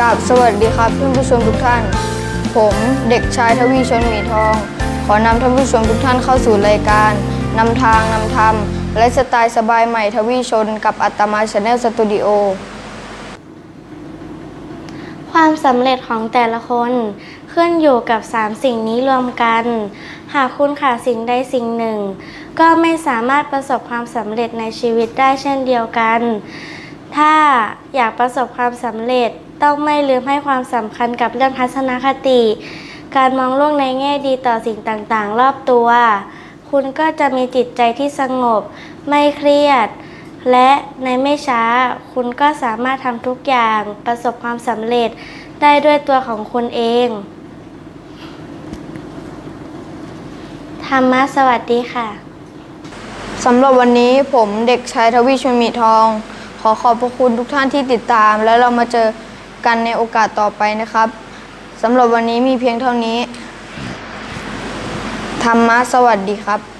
ราบสวัสดีครับท่านผู้ชมทุกท่าน ผมเด็กชายทวีชนหมีทอง ขอนำท่านผู้ชมทุกท่านเข้าสู่รายการนำทางนำธรรมและสไตล์สบายใหม่ทวีชนกับอัตมาชาแนลสตูดิโอความสำเร็จของแต่ละคนขึ้นอยู่กับ 3 สิ่งนี้รวมกัน หากคุณขาดสิ่งใดสิ่งหนึ่ง ก็ไม่สามารถประสบความสำเร็จในชีวิตได้เช่นเดียวกัน ถ้าอยากประสบความสำเร็จ ต้องไม่ลืมให้ความสำคัญกับเรื่องทัศนคติ การมองโลกในแง่ดีต่อสิ่งต่างๆ รอบตัว คุณก็จะมีจิตใจที่สงบ ไม่เครียด และในไม่ช้า คุณก็สามารถทำทุกอย่างประสบความสำเร็จได้ด้วยตัวของคุณเอง ธรรมะสวัสดีค่ะ สำหรับวันนี้ผมเด็กชายทวีชนมีทอง ขอขอบพระคุณทุกท่านที่ติดตาม แล้วเรามาเจอ กันในโอกาสต่อไปนะครับสำหรับวันนี้มีเพียงเท่านี้ ธรรมะสวัสดีครับ